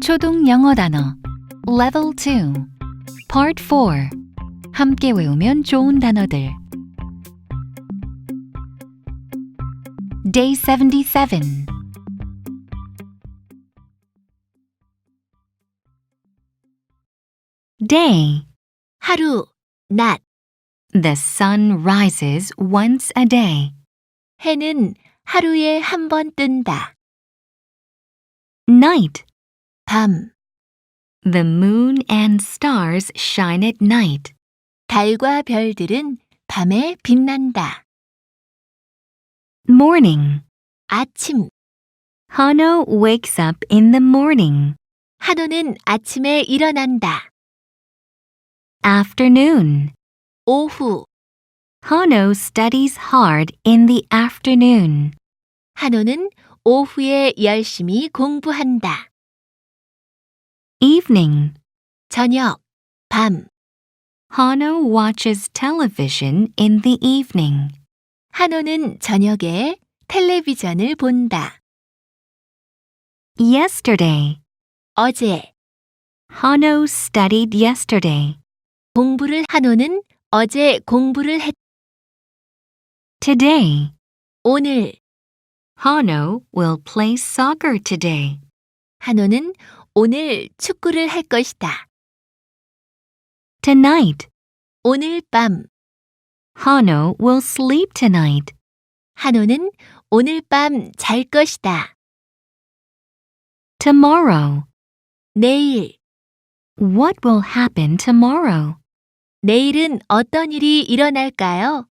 초등 영어 단어 Level 2 Part 4 함께 외우면 좋은 단어들 Day 77 Day 하루, 낮, The sun rises once a day. 해는 하루에 한 번 뜬다. Night 밤, The moon and stars shine at night. 달과 별들은 밤에 빛난다. Morning 아침, Hano wakes up in the morning. 한우는 아침에 일어난다. Afternoon 오후, Hano studies hard in the afternoon. 한우는 오후에 열심히 공부한다. Evening 저녁, 밤, Hano watches television in the evening. 한우는 저녁에 텔레비전을 본다. Yesterday 어제, Hano studied yesterday. 공부를 한우는 어제 공부를 했. Today 오늘, Hano will play soccer today. 한우는 오늘 축구를 할 것이다. Tonight 오늘 밤, Hano will sleep tonight. 한우는 오늘 밤 잘 것이다. Tomorrow 내일, What will happen tomorrow? 내일은 어떤 일이 일어날까요?